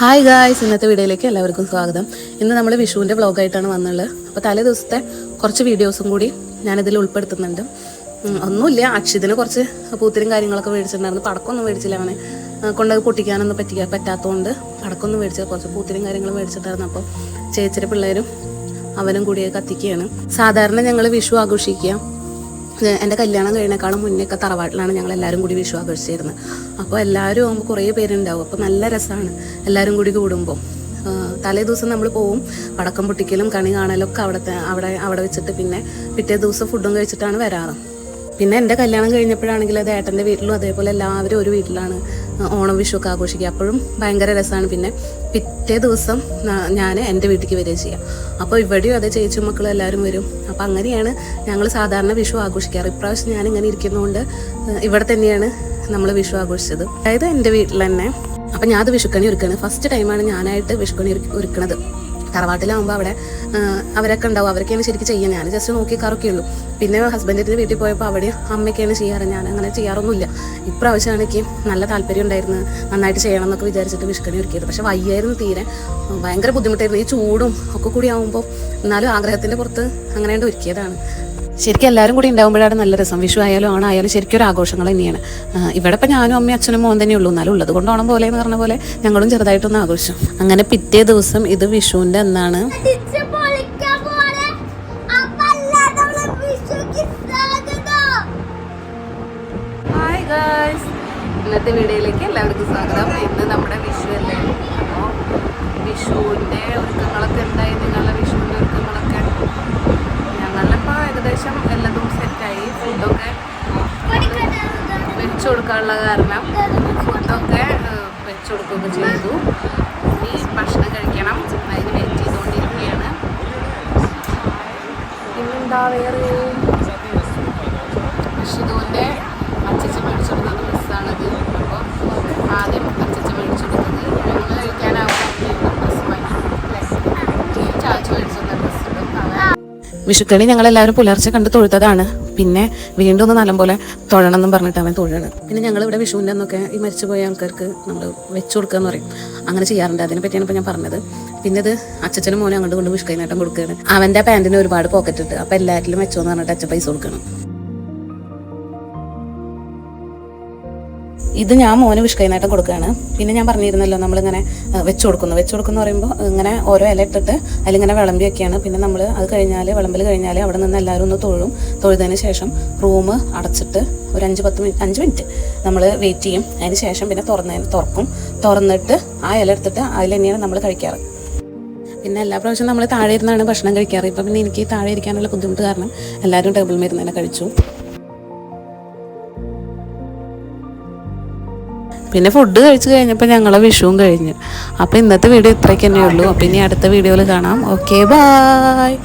Hi guys ഇന്നത്തെ വീഡിയോയിലേക്ക് എല്ലാവർക്കും സ്വാഗതം. ഇന്ന് നമ്മൾ വിഷുവിന്റെ വ്ളോഗായിട്ടാണ് വന്നുള്ളത് അപ്പോൾ തലേ ദിവസത്തെ കുറച്ച് വീഡിയോസും കൂടി ഞാനിതിൽ ഉൾപ്പെടുത്തുന്നുണ്ട്. ഒന്നുമില്ല അക്ഷിതിന് കുറച്ച് പൂത്തിരും കാര്യങ്ങളൊക്കെ മേടിച്ചിട്ടുണ്ടായിരുന്നു. പടക്കമൊന്നും മേടിച്ചില്ല അവനെ. കൊണ്ട് പൊട്ടിക്കാനൊന്നും പറ്റിയ പറ്റാത്തതുകൊണ്ട് പടക്കമൊന്നും മേടിച്ചില്ല. കുറച്ച് പൂത്തിരും കാര്യങ്ങളും മേടിച്ചിട്ടായിരുന്നു അപ്പോൾ ചേച്ചിയുടെ പിള്ളേരും അവനും കൂടിയൊക്കെ കത്തിക്കുകയാണ്. സാധാരണ ഞങ്ങൾ വിഷു ആഘോഷിക്കുക. എന്റെ കല്യാണം കഴിഞ്ഞേക്കാളും മുന്നേ തറവാട്ടിലാണ് ഞങ്ങൾ എല്ലാവരും കൂടി വിഷു ആഘോഷിച്ചിരുന്നത് അപ്പോൾ എല്ലാവരും ആകുമ്പോൾ കുറേ പേരുണ്ടാവും. അപ്പോൾ നല്ല രസമാണ് എല്ലാവരും കൂടി കൂടുമ്പോൾ തലേ ദിവസം നമ്മൾ പോവും. പടക്കം പൊട്ടിക്കലും കണി കാണലൊക്കെ അവിടുത്തെ അവിടെ അവിടെ വെച്ചിട്ട് പിന്നെ പിറ്റേ ദിവസം ഫുഡും കഴിച്ചിട്ടാണ് വരാറ്. പിന്നെ എന്റെ കല്യാണം കഴിഞ്ഞപ്പോഴാണെങ്കിൽ അത് ഏട്ടന്റെ വീട്ടിലും അതേപോലെ എല്ലാവരും ഒരു വീട്ടിലാണ് ഓണം വിഷുവൊക്കെ ആഘോഷിക്കുക. അപ്പോഴും ഭയങ്കര രസമാണ്. പിന്നെ പിറ്റേ ദിവസം ഞാൻ എന്റെ വീട്ടിലേക്ക് വരികയും ചെയ്യാം. അപ്പോൾ ഇവിടെയും അതേ ചേച്ചി മക്കളും എല്ലാവരും വരും. അപ്പോൾ അങ്ങനെയാണ് ഞങ്ങൾ സാധാരണ വിഷു ആഘോഷിക്കാറ്. ഇപ്രാവശ്യം ഞാൻ ഇങ്ങനെ ഇരിക്കുന്നതുകൊണ്ട് ഇവിടെ തന്നെയാണ് നമ്മൾ വിഷു ആഘോഷിച്ചത്. അതായത് എന്റെ വീട്ടിൽ തന്നെ. അപ്പം ഞാൻ വിഷുക്കണി ഒരുക്കുകയാണ് ഫസ്റ്റ് ടൈമാണ് ഞാനായിട്ട് വിഷുക്കണി ഒരുക്കി- ഒരുക്കണത്. തറവാട്ടിലാകുമ്പോൾ അവിടെ അവരൊക്കെ ഉണ്ടാവും. അവരൊക്കെയാണ് ശരിക്കും ചെയ്യുക ഞാൻ ജസ്റ്റ് നോക്കിക്കാറൊക്കെ ഉള്ളൂ. പിന്നെ ഹസ്ബൻഡിന്റെ വീട്ടിൽ പോയപ്പോൾ അവിടെ അമ്മയ്ക്കാണ് ചെയ്യാറ്. ഞാൻ അങ്ങനെ ചെയ്യാറൊന്നുമില്ല. ഇപ്രാവശ്യമാണ് എനിക്ക് നല്ല താല്പര്യം ഉണ്ടായിരുന്നു നന്നായിട്ട് ചെയ്യണം എന്നൊക്കെ വിചാരിച്ചിട്ട് വിഷ്കണി ഒരുക്കിയത്. പക്ഷെ വയ്യായിരുന്നു തീരെ. ഭയങ്കര ബുദ്ധിമുട്ടായിരുന്നു. ഈ ചൂടും ഒക്കെ കൂടി ആവുമ്പോൾ എന്നാലും ആഗ്രഹത്തിന്റെ പുറത്ത് അങ്ങനെ ഒരുക്കിയതാണ്. ശരിക്കും എല്ലാവരും കൂടി ഉണ്ടാകുമ്പോഴാണ് നല്ല രസം. വിഷു ആയാലും ഓണായാലും ശരിക്കും ഒരു ആഘോഷങ്ങൾ തന്നെയാണ്. ഇവിടെ ഇപ്പം ഞാനും അമ്മയും അച്ഛനും മോൻ തന്നെ ഉള്ളൂ. എന്നാലും ഉള്ളത് കൊണ്ട് ഓണം പോലെ എന്ന് പറഞ്ഞ പോലെ ഞങ്ങളും ചെറുതായിട്ടൊന്ന് ആഘോഷം അങ്ങനെ പിറ്റേ ദിവസം ഇത് വിഷുവിന്റെ എന്നാണ് ഇന്നത്തെ വീഡിയോയിലേക്ക് എല്ലാവർക്കും സ്വാഗതം. ഇന്ന് നമ്മുടെ വിഷു അല്ലേ? അപ്പോൾ വിഷുവിന്റെ ഒരുക്കങ്ങളൊക്കെ എന്തായി നിങ്ങളുടെ വെച്ചു കൊടുക്കാനുള്ള കാരണം ഫുഡൊക്കെ വെച്ചു കൊടുക്കുകയൊക്കെ ചെയ്തു. ഇനി ഭക്ഷണം കഴിക്കണം. അതിന് വെയിറ്റ് ചെയ്തുകൊണ്ടിരിക്കുകയാണ്. പിന്നെന്താ വേറെ? ഷിതുവിന്റെ വിഷുക്കണി ഞങ്ങളെല്ലാവരും പുലർച്ചെ കണ്ട് തൊഴുത്തതാണ്. പിന്നെ വീണ്ടും ഒന്ന് നല്ലപോലെ തൊഴണം എന്നും പറഞ്ഞിട്ട് അവൻ തൊഴണം പിന്നെ ഞങ്ങൾ ഇവിടെ വിഷുവിന്റെ അന്നൊക്കെ ഈ മരിച്ചുപോയ ആൾക്കാർക്ക് നമ്മൾ വെച്ചു കൊടുക്കുക എന്ന് പറയും. അങ്ങനെ ചെയ്യാറുണ്ട്. അതിനെ പറ്റിയാണ് ഇപ്പോൾ ഞാൻ പറഞ്ഞത്. പിന്നെ ഇത് അച്ഛനും മോനെ അങ്ങോട്ട് കൊണ്ട് വിഷുക്കൈനേട്ടം കൊടുക്കുകയാണ്. അവന്റെ പാന്റിന് ഒരുപാട് പോക്കറ്റ് ഇട്ട്. അപ്പോൾ എല്ലാറ്റിലും വെച്ചോന്ന് പറഞ്ഞിട്ട് അച്ഛൻ പൈസ കൊടുക്കണം ഇത് ഞാൻ മോന് വിഷ്കൈനായിട്ട് കൊടുക്കുകയാണ്. പിന്നെ ഞാൻ പറഞ്ഞിരുന്നല്ലോ നമ്മളിങ്ങനെ വെച്ച് കൊടുക്കുന്നു. വെച്ച് കൊടുക്കുന്നു പറയുമ്പോൾ ഇങ്ങനെ ഓരോ ഇല ഇട്ടിട്ട് അതിലിങ്ങനെ വിളമ്പി വെക്കുകയാണ് പിന്നെ നമ്മൾ അത് കഴിഞ്ഞാൽ വിളമ്പൽ കഴിഞ്ഞാൽ അവിടെ നിന്ന് എല്ലാവരും ഒന്ന് തൊഴും. തൊഴുതതിന് ശേഷം റൂം അടച്ചിട്ട് ഒരു അഞ്ച് പത്ത് മിനിറ്റ് അഞ്ച് മിനിറ്റ് നമ്മൾ വെയിറ്റ് ചെയ്യും. അതിന് ശേഷം പിന്നെ തുറന്നതിന് തുറക്കും. തുറന്നിട്ട് ആ ഇല എടുത്തിട്ട് അതിൽ തന്നെയാണ് നമ്മൾ കഴിക്കാറ്. പിന്നെ എല്ലാ പ്രാവശ്യവും നമ്മൾ താഴെ ഇരുന്നാണ് ഭക്ഷണം കഴിക്കാറ്. ഇപ്പം പിന്നെ എനിക്ക് താഴെ ഇരിക്കാനുള്ള ബുദ്ധിമുട്ട് കാരണം എല്ലാവരും ടേബിൾ മരുന്ന് തന്നെ കഴിച്ചു. പിന്നെ ഫുഡ് കഴിച്ചു കഴിഞ്ഞപ്പോൾ ഞങ്ങളെ വിഷുവും കഴിഞ്ഞു. അപ്പോൾ ഇന്നത്തെ വീഡിയോ ഇത്രയ്ക്ക് തന്നെ ഉള്ളൂ. അപ്പോൾ ഇനി അടുത്ത വീഡിയോയിൽ കാണാം. Okay bye